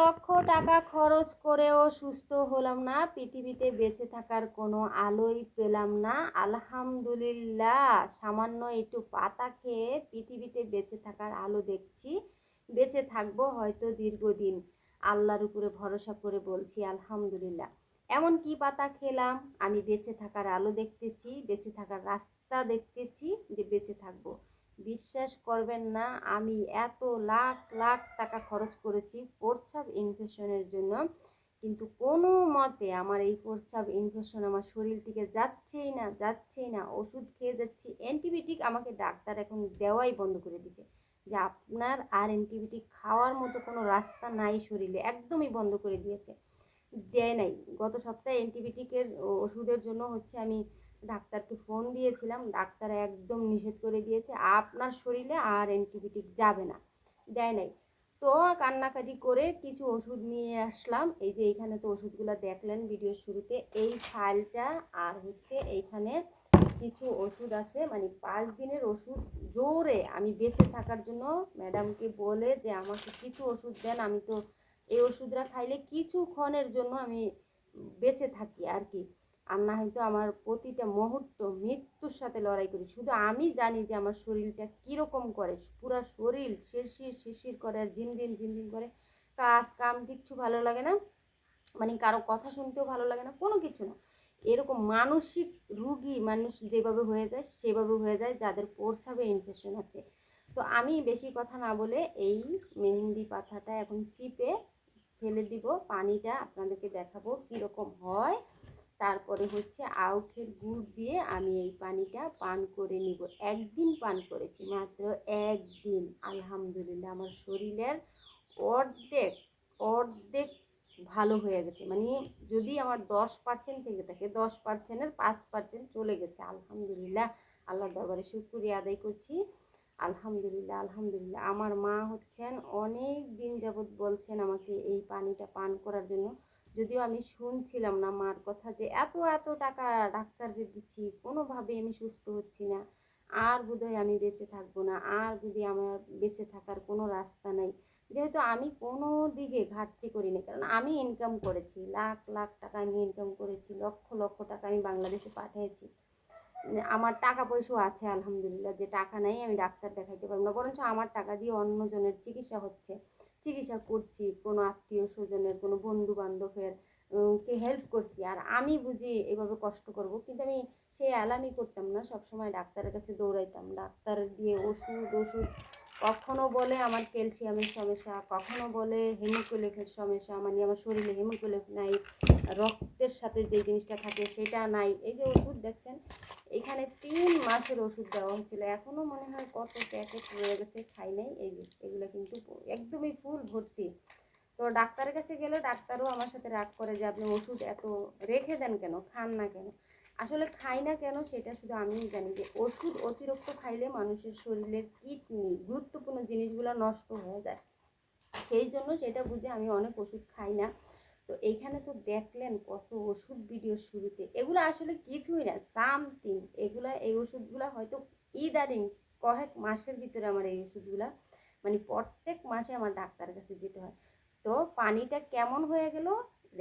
লক্ষ টাকা খরচ করেও সুস্থ হলাম না। পৃথিবীতে বেঁচে থাকার কোনো আলোই পেলাম না। আলহামদুলিল্লাহ, সামান্য একটু পাতা খেয়ে পৃথিবীতে বেঁচে থাকার আলো দেখছি। বেঁচে থাকব হয়তো দীর্ঘদিন। আল্লাহর উপরে ভরসা করে বলছি, আলহামদুলিল্লাহ। এমন কি পাতা খেলাম? আমি বেঁচে থাকার আলো দেখতেছি, বেঁচে থাকার রাস্তা দেখতেছি যে বেঁচে থাকব। বিশ্বাস করবেন না, আমি এত লাখ লাখ টাকা খরচ করেছি প্রস্রাব ইনফেকশনের জন্য। কিন্তু কোনো মতে আমার এই প্রস্রাব ইনফেকশন আমার শরীর থেকে যাচ্ছেই না যাচ্ছেই না। ওষুধ খেয়ে যাচ্ছি। অ্যান্টিবায়োটিক আমাকে ডাক্তার এখন দেওয়াই বন্ধ করে দিয়েছে যে আপনার আর অ্যান্টিবায়োটিক খাওয়ার মতো কোনো রাস্তা নাই শরীরে, একদমই বন্ধ করে দিয়েছে। দেয় নাই। গত সপ্তাহে অ্যান্টিবায়োটিকের ওষুধের জন্য হচ্ছে আমি ডাক্তারকে ফোন দিয়েছিলাম, ডাক্তার একদম নিষেধ করে দিয়েছে, আপনার শরীরে আর অ্যান্টিবায়োটিক যাবে না। দেয় নাই। তো কান্নাকাটি করে কিছু ওষুধ নিয়ে আসলাম। এই যে এইখানে তো ওষুধগুলো দেখলেন ভিডিওর শুরুতে। এই ফাইলটা আর হচ্ছে এইখানে কিছু ওষুধ আছে। মানে পাঁচ দিনের ওষুধ জোরে আমি বেঁচে থাকার জন্য ম্যাডামকে বলে যে, আমাকে কিছু ওষুধ দেন, আমি তো এই ওষুধটা খাইলে কিছুক্ষণের জন্য আমি বেঁচে থাকি আর কি। আর না হয়তো আমার প্রতিটা মুহূর্ত মৃত্যুর সাথে লড়াই করি। শুধু আমি জানি যে আমার শরীরটা কীরকম করে, পুরো শরীর শিরশির শিরশির করে আর ঝিনঝিন ঝিনঝিন করে। কাজ কাম কিচ্ছু ভালো লাগে না মানে কারও কথা শুনতেও ভালো লাগে না, কোনো কিছু না। এরকম মানসিক রুগী মানুষ যেভাবে হয়ে যায়, সেভাবে হয়ে যায় যাদের প্রস্রাবে ইনফেকশন আছে। তো আমি বেশি কথা না বলে এই মেহেন্দি পাতাটা এখন চিপে ফেলে দিব, পানিটা আপনাদেরকে দেখাবো কীরকম হয়। তারপরে হচ্ছে আউখের গুড় দিয়ে আমি এই পানিটা পান করে নিব। একদিন পান করেছি, মাত্র একদিন। আলহামদুলিল্লাহ, আমার শরীরের অর্ধেক অর্ধেক ভালো হয়ে গেছে। মানে যদি আমার দশ পার্সেন্ট থেকে থাকে, দশ পার্সেন্টের পাঁচ পার্সেন্ট চলে গেছে। আলহামদুলিল্লাহ আল্লাহ দরবারে শুক্রিয়া আদায় করছি। আলহামদুলিল্লাহ আলহামদুলিল্লাহ। আমার মা হচ্ছেন অনেক দিন যাবৎ বলছেন আমাকে এই পানিটা পান করার জন্য। যদিও আমি শুনছিলাম না মার কথা যে এত এত টাকা ডাক্তারকে দিচ্ছি কোনোভাবে আমি সুস্থ হচ্ছি না। আর বোধহয় আমি বেঁচে থাকব না, আর যদি আমার বেঁচে থাকার কোনো রাস্তা নেই। যেহেতু আমি কোনো দিকে ঘাটতি করিনি, কারণ আমি ইনকাম করেছি, লাখ লাখ টাকা আমি ইনকাম করেছি, লক্ষ লক্ষ টাকা আমি বাংলাদেশে পাঠিয়েছি। আমার টাকা পয়সাও আছে, আলহামদুলিল্লাহ, যে টাকা নেই আমি ডাক্তার দেখাইতে পারব না, বরঞ্চ আমার টাকা দিয়ে অন্যজনের চিকিৎসা হচ্ছে। চিকিৎসা করছি, কোনো আত্মীয় স্বজনের, কোনো বন্ধু বান্ধবের কে হেল্প করছি। আর আমি বুঝি এভাবে কষ্ট করব, কিন্তু আমি সেই অ্যালামই করতাম না, সবসময় ডাক্তারের কাছে দৌড়াইতাম। ডাক্তার দিয়ে ওষুধ ওষুধ, কখনো বলে আমার ক্যালসিয়ামের সমস্যা, কখনো বলে হেমোকোলেফের সমস্যা মানে আমার শরীরে হেমোকোলেফ নাই, রক্তের সাথে যে জিনিসটা থাকে সেটা নাই। এই যে ওষুধ দেখছেন এখানে তিন মাসের ওষুধ দেওয়া হয়েছিল। এখনও মনে হয় কত প্যাকেট রয়ে গেছে, খাই নাই। এই এগুলো কিন্তু একদমই ফুল ভর্তি। তো ডাক্তারের কাছে গেলে ডাক্তারও আমার সাথে রাগ করে যে, আপনি ওষুধ এত রেখে দেন কেন? খান না কেন? আসলে খাই না কেন সেটা শুধু আমিই জানি যে, ওষুধ অতিরিক্ত খাইলে মানুষের শরীরের কিডনি গুরুত্বপূর্ণ জিনিসগুলো নষ্ট হয়ে যায়। সেই জন্য সেটা বুঝে আমি অনেক ওষুধ খাই না। তো এইখানে তো দেখলেন কত ওষুধ ভিডিও শুরুতে। এগুলো আসলে কিছুই না সামথিং এগুলা, এই ওষুধগুলো হয়তো ইদারিং কয়েক মাসের ভিতরে আমার এই ওষুধগুলা মানে প্রত্যেক মাসে আমার ডাক্তারের কাছে যেতে হয়। তো পানিটা কেমন হয়ে গেল?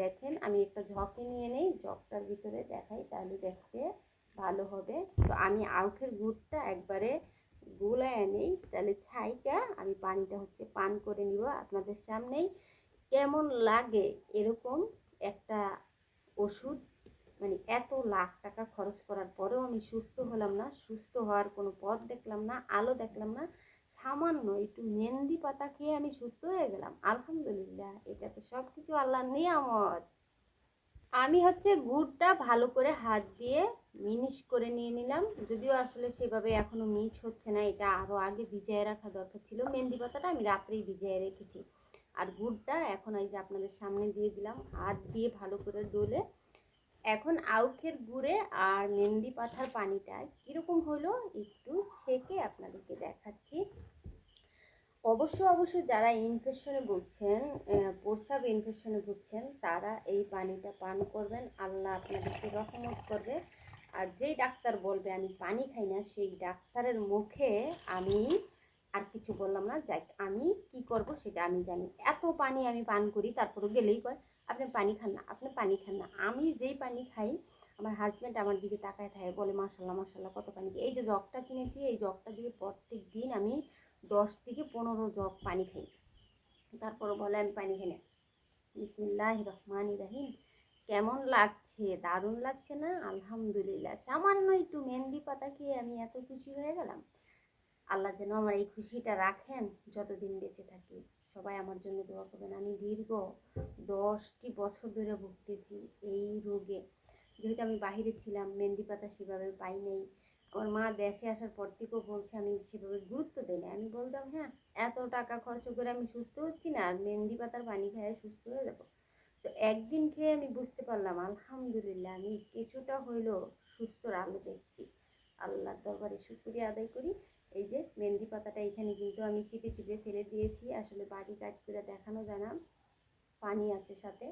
দেখেন, আমি একটা ঝকে নিয়ে নেই ঝকটার ভিতরে দেখাই, তাহলে দেখতে ভালো হবে। তো আমি আউখের গুড়টা একবারে গুলায় নেই, তাহলে ছাইটা আমি পানিটা হচ্ছে পান করে নিব আপনাদের সামনেই। কেমন লাগে? এরকম একটা ওষুধ? মানে এত লাখ টাকা খরচ করার পরেও আমি সুস্থ হলাম না, সুস্থ হওয়ার কোনো পথ দেখলাম না, আলো দেখলাম না। সামান্য একটু মেহেন্দি পাতা খেয়ে আমি সুস্থ হয়ে গেলাম। আলহামদুলিল্লাহ, এটা তো সব কিছু আল্লাহর নিয়ামত। আমি হচ্ছে গুড়টা ভালো করে হাত দিয়ে মিনিশ করে নিয়ে নিলাম। যদিও আসলে সেভাবে এখনও মিচ হচ্ছে না, এটা আরও আগে ভিজিয়ে রাখা দরকার ছিল। মেহেন্দি পাতাটা আমি রাত্রেই ভিজিয়ে রেখেছি। আর গুড়টা এখন এই যে আপনাদের সামনে দিয়ে দিলাম। হাত দিয়ে ভালো করে ডলে। এখন আউখের গুড়ে আর মেহেন্দি পাতার পানিটা কীরকম হলো একটু ছেঁকে আপনাদেরকে দেখাচ্ছি। অবশ্য অবশ্য যারা ইনফেকশনে ভুগছেন প্রস্রাব ইনফেকশনে ভুগছেন, তারা এই পানিটা পান করবেন। আল্লাহ আপনাদেরকে রহমত করবে। আর যেই ডাক্তার বলবে, আমি পানি খাই না, সেই ডাক্তারের মুখে আমি আর কিছু বললাম না যাই আমি কি করব সেটা আমি জানি। এত পানি আমি পান করি তারপরে গেলেই কয়, আপনি পানি খান না, আপনি পানি খান না। আমি যেই পানি খাই, আমার হাজব্যান্ড আমার দিকে তাকায় থাকে, বলে মাসাল্লাহ মাসাল্লাহ কত পানি এই যে জগটা কিনেছি, এই জগটা দিয়ে প্রত্যেক দিন আমি দশ থেকে পনেরো জগ পানি খাই। তারপরে বলে, আমি পানি খাই না। বিসমিল্লাহ রহমান রাহিম। কেমন লাগছে? দারুণ লাগছে না? আলহামদুলিল্লাহ। সামান্য একটু মেহেন্দি পাতা খেয়ে আমি এত খুশি হয়ে গেলাম। আল্লাহ যেন আমার এই খুশিটা রাখেন, যতদিন বেঁচে থাকি। সবাই আমার জন্য দোয়া করবেন। আমি দীর্ঘ দশটি বছর ধরে ভুগতেছি এই রোগে। যেহেতু আমি বাহিরে ছিলাম, মেহেন্দি পাতা সেভাবে পাই নাই। আমার মা দেশে আসার পর থেকেও বলছে, আমি সেভাবে গুরুত্ব না আমি বলতাম হ্যাঁ এত টাকা খরচ করে আমি সুস্থ হচ্ছি না, আর মেহেন্দি পাতার পানি খেয়ে সুস্থ হয়ে যাব। তো একদিন খেয়ে আমি বুঝতে পারলাম, আলহামদুলিল্লাহ, আমি কিছুটা হইলেও সুস্থর আলো দেখছি। আল্লাহর দরবারে শুক্রিয়া আদায় করি। এই যে মেহেন্দি পাতাটা এখানে কিন্তু আমি চিপে চিপে ফেলে দিয়েছি। আসলে বাড়ি কাজ করে দেখানো যায় না। পানি আছে সাথে।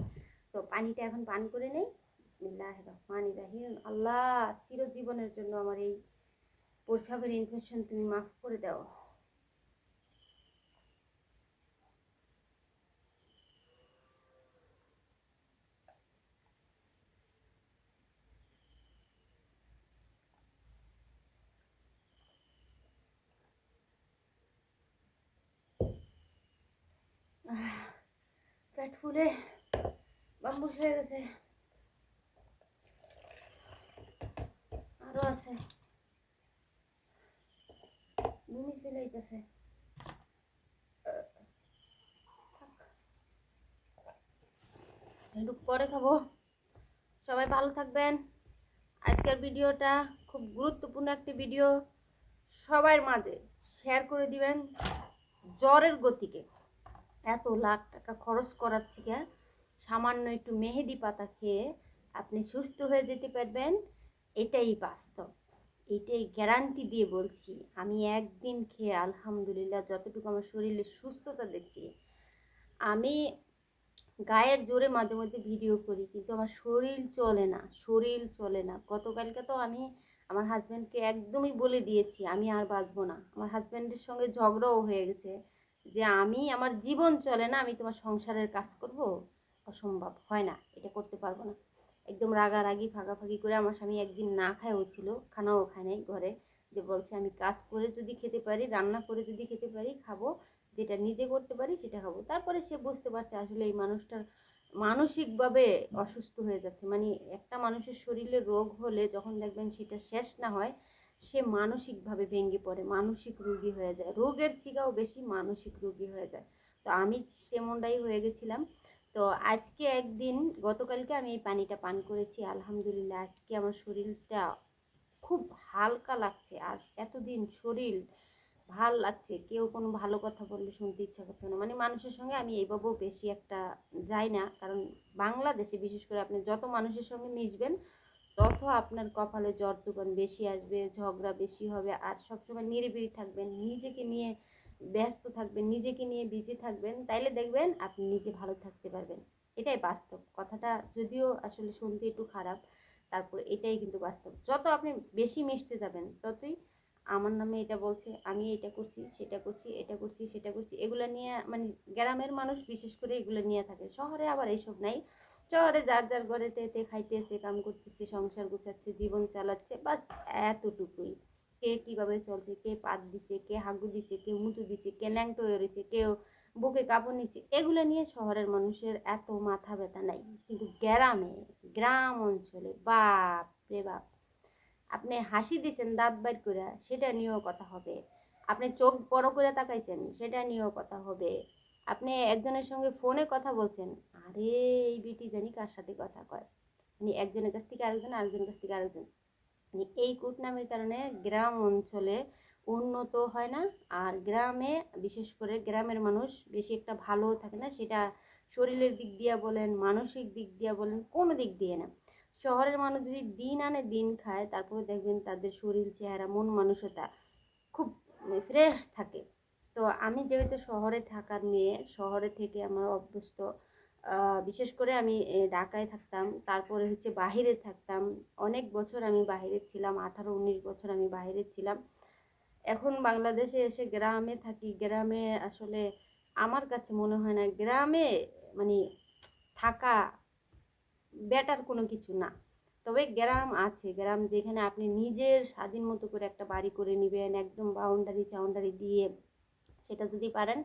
তো পানিটা এখন পান করে নেই। বিসমিল্লাহ রহমান রাহিম। আল্লাহ, চিরজীবনের জন্য আমার এই প্রসাবের ইনফেকশন তুমি মাফ করে দাও। পেট ফুলে বাম্বুস হয়ে গেছে। আরও আছে। বমি চলে একটু পরে খাব। সবাই ভালো থাকবেন। আজকের ভিডিওটা খুব গুরুত্বপূর্ণ একটি ভিডিও। সবার মাঝে শেয়ার করে দিবেন। জ্বরের গতিকে। এত লাখ টাকা খরচ করার থেকে সামান্য একটু মেহেদি পাতা খেয়ে আপনি সুস্থ হয়ে যেতে পারবেন, এটাই বাস্তব। এটাই গ্যারান্টি দিয়ে বলছি, আমি একদিন খেয়ে আলহামদুলিল্লাহ যতটুকু আমার শরীরে সুস্থতা দেখছি, আমি গায়ের জোরে মাঝে মধ্যে ভিডিও করি, কিন্তু আমার শরীর চলে না, শরীর চলে না। গতকালকে তো আমি আমার হাজব্যান্ডকে একদমই বলে দিয়েছি, আমি আর বাঁচবো না। আমার হাজব্যান্ডের সঙ্গে ঝগড়াও হয়ে গেছে। যে আমি আমার জীবন চলে না, আমি তোমার সংসারের কাজ করব, অসম্ভব, হয় না, এটা করতে পারব না। একদম রাগারাগি, ফাঁকাফাঁকি করে আমার স্বামী একদিন না খায়ও ছিল, খানাও খায় নাই ঘরে, যে বলছে, আমি কাজ করে যদি খেতে পারি, রান্না করে যদি খেতে পারি, খাব, যেটা নিজে করতে পারি, সেটা খাব। তারপরে সে বুঝতে পারছে আসলে এই মানুষটার মানসিকভাবে অসুস্থ হয়ে যাচ্ছে। মানে একটা মানুষের শরীরে রোগ হলে যখন দেখবেন সেটা শেষ না হয় সে মানসিকভাবে ভেঙে পড়ে, মানসিক রোগী হয়ে যায়। রোগের চিকাও বেশি মানসিক রোগী হয়ে যায়। তো আমি সেমনটাই হয়ে গেছিলাম। তো আজকে একদিন, গতকালকে আমি এই পানিটা পান করেছি, আলহামদুলিল্লাহ। আজকে আমার শরীরটা খুব হালকা লাগছে আর এতদিন শরীর ভালো লাগছে। কেউ কোনো ভালো কথা বললে শুনতে ইচ্ছা করতো না। মানে মানুষের সঙ্গে আমি এইভাবেও বেশি একটা যাই না। কারণ বাংলাদেশে বিশেষ করে আপনি যত মানুষের সঙ্গে মিশবেন তত আপনার কপালে জ্বর দোকান বেশি আসবে, ঝগড়া বেশি হবে, আর সবসময় নিরিবিলি থাকবেন, নিজেকে নিয়ে ব্যস্ত থাকবেন, নিজেকে নিয়ে বিজি থাকবেন, তাইলে দেখবেন আপনি নিজে ভালো থাকতে পারবেন। এটাই বাস্তব। কথাটা যদিও আসলে শুনতে একটু খারাপ, তারপর এটাই কিন্তু বাস্তব। যত আপনি বেশি মিশতে যাবেন, ততই আমার নামে এটা বলছে, আমি এটা করছি, সেটা করছি, এটা করছি, সেটা করছি, এগুলো নিয়ে মানে গ্রামের মানুষ বিশেষ করে এগুলো নিয়ে থাকে। শহরে আবার এইসব নাই। শহরে যার যার ঘরে তেতে খাইতেছে, কাম করতেছে, সংসার গুছাচ্ছে, জীবন চালাচ্ছে, বাস এতটুকুই। কে কীভাবে চলছে, কে পাত দিছে, কে হাগু দিছে, কে মুতু দিছে, কে ল্যাংটো হয়েছে কেউ বুকে কাপড় নিচ্ছে এগুলো নিয়ে শহরের মানুষের এত মাথা ব্যথা নাই। কিন্তু গ্রামে, গ্রাম অঞ্চলে, বাপ রে বাপ, আপনি হাসি দিছেন দাঁত বাইর করে সেটা নিয়েও কথা হবে। আপনি চোখ বড় করে তাকাইছেন, সেটা নিয়েও কথা হবে। আপনি একজনের সঙ্গে ফোনে কথা বলছেন, আরে এই বিটি জানি কার সাথে কথা কয়। মানে একজনের কাছ থেকে আরেকজন, আরেকজনের কাছ থেকে আরেকজন। মানে এই কুটনামের কারণে গ্রাম অঞ্চলে উন্নত হয় না, আর গ্রামে, বিশেষ করে গ্রামের মানুষ বেশি একটা ভালো থাকে না, সেটা শরীরের দিক দিয়ে বলেন, মানসিক দিক দিয়ে বলেন, কোনো দিক দিয়ে না। শহরের মানুষ যদি দিন আনে দিন খায়, তারপরে দেখবেন তাদের শরীর, চেহারা, মন মানসিকতা খুব ফ্রেশ থাকে। তো আমি যেহেতু শহরে থাকার মেয়ে শহরে থেকে আমার অভ্যস্ত বিশেষ করে আমি ঢাকায় থাকতাম, তারপরে হচ্ছে বাহিরে থাকতাম। অনেক বছর আমি বাহিরে ছিলাম, আঠারো, উনিশ বছর আমি বাহিরে ছিলাম। এখন বাংলাদেশে এসে গ্রামে থাকি, গ্রামে আসলে আমার কাছে মনে হয় না, গ্রামে মানে থাকা বেটার কোনো কিছু না। তবে গ্রাম আছে, গ্রাম যেখানে আপনি নিজের স্বাধীন মতো করে একটা বাড়ি করে নেবেন, একদম বাউন্ডারি চাউন্ডারি দিয়ে সেটা যদি পারেন,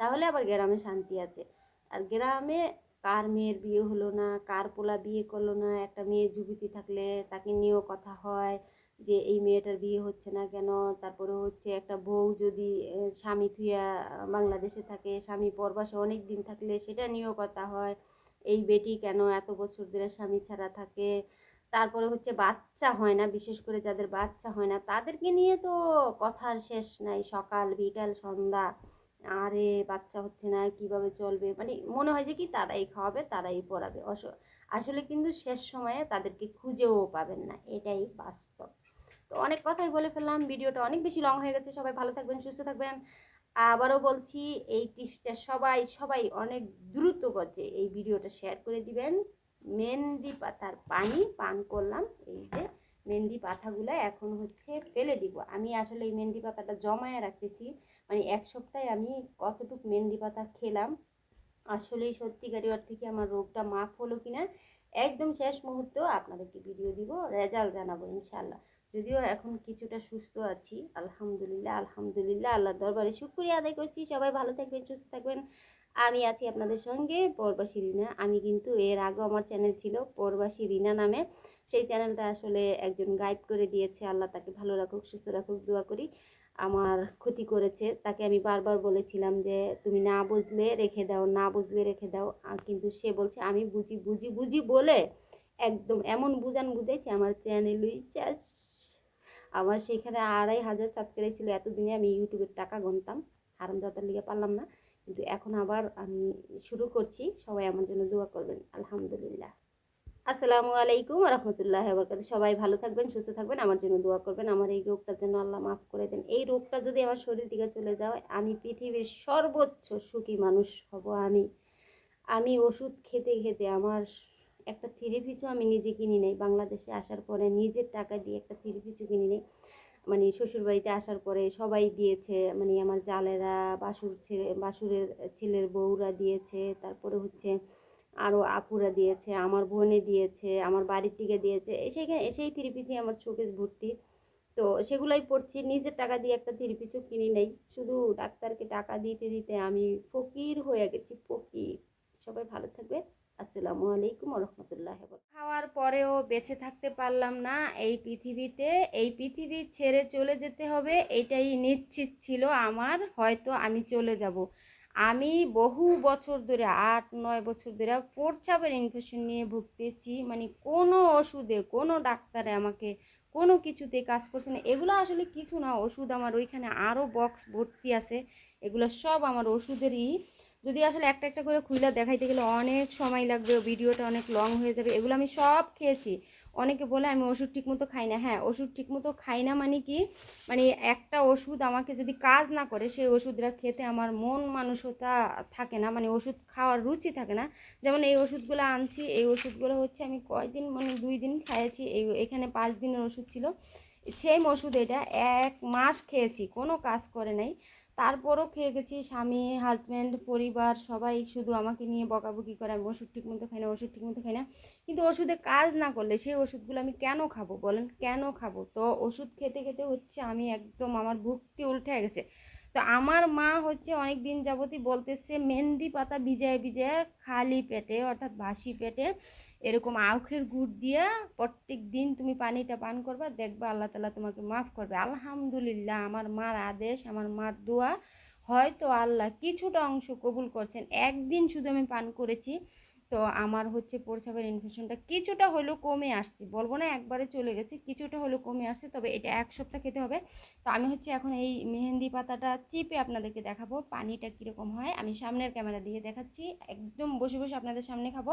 তাহলে আবার গ্রামে শান্তি আছে। আর গ্রামে কার মেয়ের বিয়ে হলো না, কার পোলা বিয়ে করল না, একটা মেয়ে যুবতী থাকলে তাকে নিয়েও কথা হয় যে, এই মেয়েটার বিয়ে হচ্ছে না কেন? তারপরে হচ্ছে একটা বউ যদি স্বামী থুইয়া বাংলাদেশে থাকে, স্বামী পরবাসে অনেক দিন থাকলে সেটা নিয়েও কথা হয়, এই বেটি কেন এত বছর ধরে স্বামী ছাড়া থাকে? তারপরে হচ্ছে বাচ্চা হয় না, বিশেষ করে যাদের বাচ্চা হয় না, তাদেরকে নিয়ে তো কথার শেষ নাই। সকাল, বিকাল, সন্ধ্যা, আরে বাচ্চা হচ্ছে না, কীভাবে চলবে? মানে মনে হয় যে কি তারাই খাওয়াবে, তারাই পড়াবে। আসলে কিন্তু শেষ সময়ে তাদেরকে খুঁজেও পাবেন না, এটাই বাস্তব। তো অনেক কথাই বলে ফেললাম, ভিডিওটা অনেক বেশি লং হয়ে গেছে, সবাই ভালো থাকবেন, সুস্থ থাকবেন। আবারও বলছি, এই টিপসটা সবাই সবাই অনেক দ্রুত গজে এই ভিডিওটা শেয়ার করে দিবেন। মেহেন্দি পাতার পানি পান করলাম। এই যে মেহেন্দি পাতাগুলো এখন হচ্ছে ফেলে দিব। আমি আসলে এই মেহেন্দি পাতাটা জমায়ে রাখতেছি। মানে এক সপ্তাহে আমি কতটুকু মেহেন্দি পাতা খেলাম, আসলেই সত্যিকারী অর্থে কি আমার রোগটা মাফ হলো কিনা, একদম শেষ মুহূর্তেও আপনাদেরকে ভিডিও দিব রেজাল্ট জানাব ইনশাল্লাহ যদিও এখন কিছুটা সুস্থ আছি, আলহামদুলিল্লাহ আলহামদুলিল্লাহ, আল্লাহর দরবারে শুক্রিয়া আদায় করছি। সবাই ভালো থাকবেন, সুস্থ থাকবেন। আমি আছি আপনাদের সঙ্গে পরবাসী রিনা। আমি কিন্তু এর আগেও আমার চ্যানেল ছিল পরবাসী রিনা নামে। সেই চ্যানেলটা আসলে একজন গাইড করে দিয়েছে। আল্লাহ তাকে ভালো রাখুক, সুস্থ রাখুক, দোয়া করি। আমার ক্ষতি করেছে। তাকে আমি বারবার বলেছিলাম যে, তুমি না বুঝলে রেখে দাও, না বুঝলে রেখে দাও। কিন্তু সে বলছে, আমি বুঝি বুঝি বুঝি বলে একদম এমন বুঝান বুঝাইছে আমার চ্যানেলই শেষ। আমার সেখানে আড়াই হাজার সাবস্ক্রাইব ছিল। এতদিনে আমি ইউটিউবের টাকা গুনতাম। হারামজাদার লিগে পারলাম না। কিন্তু এখন আবার আমি শুরু করছি। সবাই আমার জন্য দোয়া করবেন। আলহামদুলিল্লাহ। আসসালামু আলাইকুম রহমতুল্লাহ বরকাত সবাই ভালো থাকবেন, সুস্থ থাকবেন, আমার জন্য দোয়া করবেন। আমার এই রোগটার জন্য আল্লাহ মাফ করে দেন। এই রোগটা যদি আমার শরীর থেকে চলে যায় আমি পৃথিবীর সর্বোচ্চ সুখী মানুষ হব আমি। আমি ওষুধ খেতে খেতে আমার একটা থ্রি পিছু আমি নিজে কিনি নেই। বাংলাদেশে আসার পরে নিজের টাকা দিয়ে একটা থ্রি পিছু কিনি নেই। মানে শ্বশুরবাড়িতে আসার পরে সবাই দিয়েছে মানে আমার জালেরা, বাসুর ছেলে, বাসুরের ছেলের বউরা দিয়েছে, তারপরে হচ্ছে আরও আপুরা দিয়েছে, আমার বোনে দিয়েছে, আমার বাড়ির থেকে দিয়েছে সেখানে, সেই থ্রি পিসি আমার চোখে ভর্তি। তো সেগুলোই পড়ছি, নিজের টাকা দিয়ে একটা থ্রি পিসও কিনি নেই, শুধু ডাক্তারকে টাকা দিতে দিতে আমি ফকির হয়ে গেছি, ফকির। সবাই ভালো থাকবে আসসালামু আলাইকুম রহমতুল্লাহ খাওয়ার পরেও বেঁচে থাকতে পারলাম না এই পৃথিবীতে। এই পৃথিবী ছেড়ে চলে যেতে হবে এটাই নিশ্চিত ছিল আমার, হয়তো আমি চলে যাব। আমি বহু বছর ধরে, আট, নয় বছর ধরে প্রস্রাবের ইনফেকশন নিয়ে ভুগতেছি মানে কোনো ওষুধে, কোনো ডাক্তারে আমাকে কোনো কিছুতে কাজ করছে না। এগুলো আসলে কিছু না, ওষুধ আমার ওইখানে আরও বক্স ভর্তি আছে। এগুলো সব আমার ওষুধেরই যদি আসলে একটা একটা করে খুলে দেখাইতে গেলে অনেক সময় লাগবে, ভিডিওটা অনেক লং হয়ে যাবে, এগুলো আমি সব খেয়েছি। অনেকে বলে আমি ওষুধ ঠিকমতো খাই না। হ্যাঁ ওষুধ ঠিকমতো খাই না মানে কি? মানে একটা ওষুধ আমাকে যদি কাজ না করে, সেই ওষুধরা খেতে আমার মন মানসতা থাকে না মানে ওষুধ খাওয়ার রুচি থাকে না। যেমন এই ওষুধগুলো আনছি, এই ওষুধগুলো হচ্ছে আমি কয়দিন মানে দুই দিন খাইয়েছি, এই, এখানে পাঁচ দিনের ওষুধ ছিল। সেম ওষুধ এটা, এক মাস খেয়েছি, কোনো কাজ করে নাই। তারপরও খেয়ে গেছি স্বামী হাজব্যান্ড পরিবার সবাই শুধু আমাকে নিয়ে বকাবকি করে, আমি ওষুধ ঠিকমতো খাই না, ওষুধ ঠিকমতো খাই না। কিন্তু ওষুধে কাজ না করলে সেই ওষুধগুলো আমি কেন খাব বলেন? কেন খাব? তো ওষুধ খেতে খেতে হচ্ছে আমি একদম আমার ভুক্তি উল্টে গেছে। তো আমার মা হচ্ছে অনেক দিন যাবতই বলতেছে, মেহেন্দি পাতা ভিজায় ভিজায় খালি পেটে, অর্থাৎ বাসি পেটে এরকম আখের গুড় দিয়ে প্রত্যেক দিন তুমি পানিটা পান করবা, দেখবা আল্লাহ তালা তোমাকে মাফ করবে। আলহামদুলিল্লাহ, আমার মার আদেশ, আমার মার দোয়া, হয়তো আল্লাহ কিছুটা অংশ কবুল করছেন। একদিন শুধু আমি পান করেছি, তো আমার হচ্ছে প্রস্রাবের ইনফেকশনটা কিছুটা হলেও কমে আসছে। বলব না একবারে চলে গেছে, কিছুটা হলেও কমে আসছে, তবে এটা এক সপ্তাহ খেতে হবে। তো আমি হচ্ছে এখন এই মেহেন্দি পাতাটা চিপে আপনাদেরকে দেখাবো, পানিটা কীরকম হয়। আমি সামনের ক্যামেরা দিয়ে দেখাচ্ছি, একদম বসে বসে আপনাদের সামনে খাব।